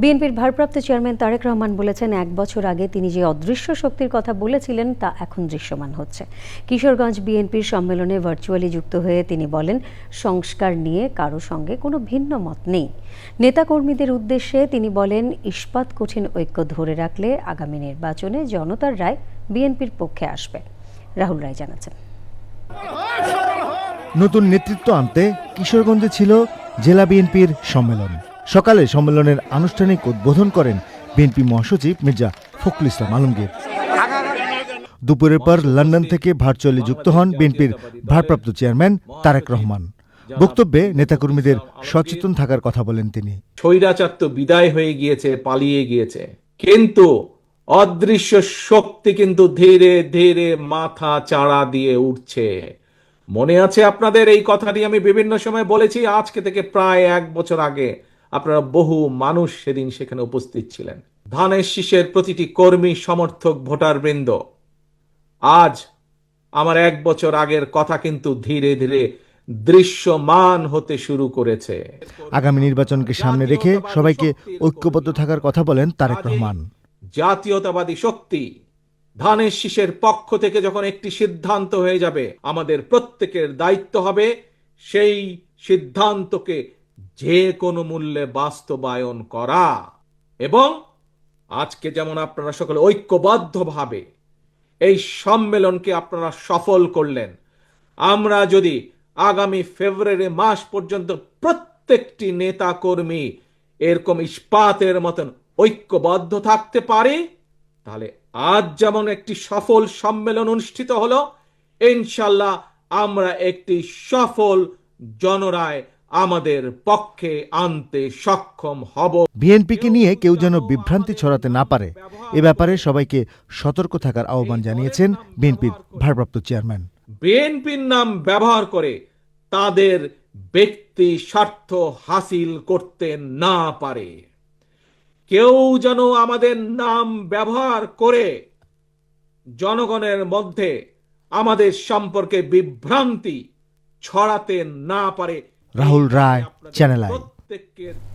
বিএনপির ভারপ্রাপ্ত চেয়ারম্যান তারেক রহমান বলেছেন, এক বছর আগে তিনি যে অদৃশ্য শক্তির কথা বলেছিলেন, তা এখন দৃশ্যমান হচ্ছে। কিশোরগঞ্জ বিএনপির সম্মেলনে ভার্চুয়ালি যুক্ত হয়ে তিনি বলেন, সংস্কার নিয়ে কারও সঙ্গে কোনো ভিন্ন মত নেই। নেতাকর্মীদের উদ্দেশ্যে তিনি বলেন, ইস্পাত কঠিন ঐক্য ধরে রাখলে আগামী নির্বাচনে জনতার রায় বিএনপির পক্ষে আসবে। রাহুল রায় জানাচ্ছেন। নতুন নেতৃত্ব আনতে কিশোরগঞ্জে ছিল জেলা বিএনপির সম্মেলন। সকালে সম্মেলনের আনুষ্ঠানিক উদ্বোধন করেন বিএনপি মহাসচিব মির্জা ফখরুল ইসলাম আলমগীর। দুপুরের পর লন্ডন থেকে ভার্চুয়ালি যুক্ত হন বিএনপির ভারপ্রাপ্ত চেয়ারম্যান তারেক রহমান। বক্তব্যে নেতাকর্মীদের সচেতন থাকার কথা বলেন তিনি। স্বৈরাচার তো বিদায় হয়ে গিয়েছে, পালিয়ে গিয়েছে। কিন্তু অদৃশ্য শক্তি কিন্তু ধীরে ধীরে মাথা চাড়া দিয়ে উঠছে। মনে আছে আপনাদের এই কথাটি আমি বিভিন্ন সময় বলেছি, আজকে থেকে প্রায় এক বছর আগে আপনারা বহু মানুষ সেদিন সেখানে উপস্থিত ছিলেন। ধানের শীষের প্রতিটি কর্মী সমর্থক ভোটার বৃন্দ আজ আমার এক বছর আগের কথা কিন্তু ধীরে ধীরে দৃশ্যমান হতে শুরু করেছে। আগামী নির্বাচনকে সামনে রেখে সবাইকে ঐক্যবদ্ধ থাকার কথা বলেন তারেক রহমান। জাতীয়তাবাদী শক্তি ধানের শীষের পক্ষ থেকে যখন একটি সিদ্ধান্ত হয়ে যাবে আমাদের প্রত্যেকের দায়িত্ব হবে সেই সিদ্ধান্তকে যে কোনো মূল্যে বাস্তবায়ন করা। এবং আজকে যেমন আপনারা সকলে ঐক্যবদ্ধভাবে এই সম্মেলনকে আপনারা সফল করলেন, আমরা যদি আগামী ফেব্রুয়ারি মাস পর্যন্ত প্রত্যেকটি নেতা কর্মী এরকম ইস্পাতের মতন ঐক্যবদ্ধ থাকতে পারি, তাহলে আজ যেমন একটি সফল সম্মেলন অনুষ্ঠিত হলো ইনশাল্লাহ আমরা একটি সফল জনরায় আমাদের পক্ষে আনতে সক্ষম হব। বিএনপিকে নিয়ে কেউ যেন বিভ্রান্তি ছড়াতে না পারে এ ব্যাপারে সবাইকে সতর্ক থাকার আহ্বান জানিয়েছেন বিএনপির ভারপ্রাপ্ত চেয়ারম্যান। বিএনপির নাম ব্যবহার করে তাদের ব্যক্তি স্বার্থ হাসিল করতে না পারে। কেউ যেন আমাদের নাম ব্যবহার করে জনগণের মধ্যে আমাদের সম্পর্কে বিভ্রান্তি ছড়াতে না পারে রাহুল রায়, চ্যানেল আই।